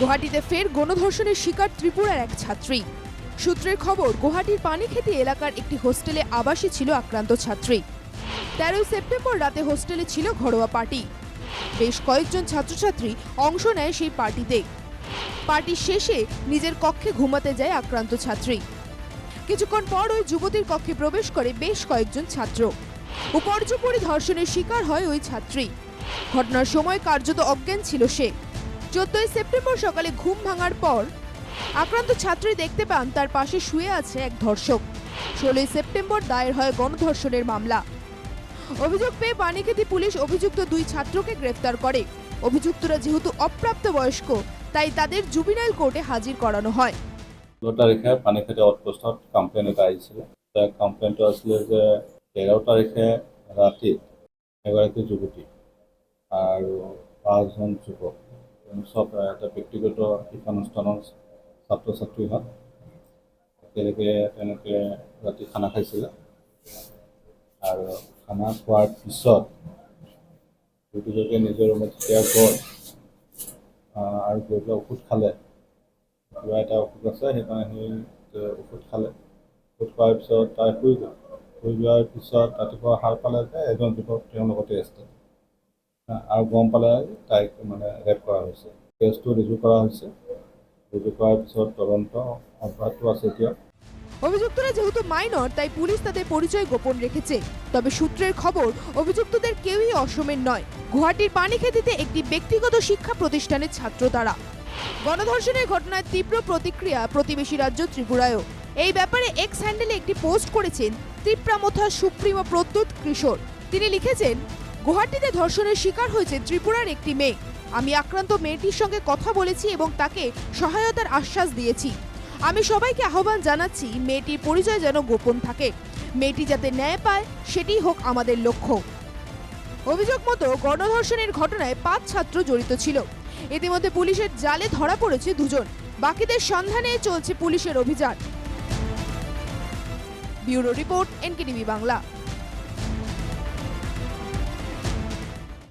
গুয়াহাটিতে ফের গণধর্ষণের শিকার ত্রিপুরার এক ছাত্রী। সূত্রের খবর, গুয়াহাটির পানিখেতি এলাকার একটি হোস্টেলে আবাসী ছিল আক্রান্ত ছাত্রী। তেরোই সেপ্টেম্বর রাতে হোস্টেলে ছিল ঘরোয়া পার্টি। বেশ কয়েকজন ছাত্রছাত্রী অংশ নেয় সেই পার্টিতে। পার্টি শেষে নিজের কক্ষে ঘুমাতে যায় আক্রান্ত ছাত্রী। কিছুক্ষণ পর ওই যুবতীর কক্ষে প্রবেশ করে বেশ কয়েকজন ছাত্র। উপর্যুপরি ধর্ষণের শিকার হয় ওই ছাত্রী। ঘটনার সময় কার্যত অজ্ঞান ছিল সে। চোদ্দই সেপ্টেম্বর সকালে ঘুম ভাঙার পর আক্রান্ত ছাত্রী দেখতে পান তার পাশে শুয়ে আছে এক ধর্ষক। ষোলোই সেপ্টেম্বর দায়ের হয় গণধর্ষণের মামলা। অভিযোগ পেয়ে পানিখেতি পুলিশ অভিযুক্ত দুই ছাত্রকে গ্রেফতার করে। অভিযুক্তরা যেহেতু অপ্রাপ্ত বয়স্ক তাই তাদের জুবিনাইল কোর্টে হাজির করানো হয়। ষোল্ল তাৰিখে পানীখেতি আউটপোষ্টত কমপ্লেইন এটা আহিছিলে কমপ্লেইনটো আছিলে যে পাঁচজন যুৱক চব এটা ব্যক্তিগত শিক্ষানুষ্ঠানৰ ছাত্ৰ ছাত্ৰী হয় একেলগে তেওঁলোকে ৰাতি খানা খাইছিলে। আৰু খানা খোৱাৰ পিছত যুৱতীজনীয়ে নিজৰ ৰুমত যেতিয়া গ'ল আৰু গৈ পেলাই ঔষধ খালে। কিবা এটা ঔষধ আছে সেইকাৰণে সি যে ঔষধ খালে। ঔষধ খোৱাৰ পিছত তাই শুই গ'ল। শুই যোৱাৰ পিছত ৰাতিপুৱা সাৰ পালে যে এজন যুৱক তেওঁৰ লগতে আছে আৰু গম পালে তাইক মানে ৰেপ কৰা হৈছে। কেছটো ৰুজু কৰা হৈছে। ৰুজু কৰাৰ পিছত তদন্ত অব্যাহত আছে এতিয়া। অভিযুক্তরা যেহেতু মাইনর তাই পুলিশ তাদের পরিচয় গোপন রেখেছে। তবে সূত্রের খবর, অভিযুক্তদের কেউই অসমের নয়। গুয়াহাটির পানিখেতিতে একটি ব্যক্তিগত শিক্ষা প্রতিষ্ঠানের ছাত্র তারা। গণধর্ষণের ঘটনায় তীব্র প্রতিক্রিয়া প্রতিবেশী রাজ্য ত্রিপুরায়ও। এই ব্যাপারে এক্স হ্যান্ডেলে একটি পোস্ট করেছেন ত্রিপ্রামথা সুপ্রিমো প্রদ্যুৎ কিশোর। তিনি লিখেছেন গুয়াহাটিতে ধর্ষণের শিকার হয়েছে ত্রিপুরার একটি মেয়ে। আমি আক্রান্ত মেয়েটির সঙ্গে কথা বলেছি এবং তাকে সহায়তার আশ্বাস দিয়েছি। আমি সবাইকে আহ্বান জানাচ্ছি, মেয়েটির পরিচয় যেন গোপন থাকে। মেয়েটি যাতে ন্যায় পায়, সেটিই হোক আমাদের লক্ষ্য। অভিযোগ মতো গণধর্ষণের ঘটনায় পাঁচ ছাত্র জড়িত ছিল। ইতিমধ্যে পুলিশের জালে ধরা পড়েছে দুজন। বাকিদের সন্ধানে চলছে পুলিশের অভিযান। Bureau report, NKTV Bangla.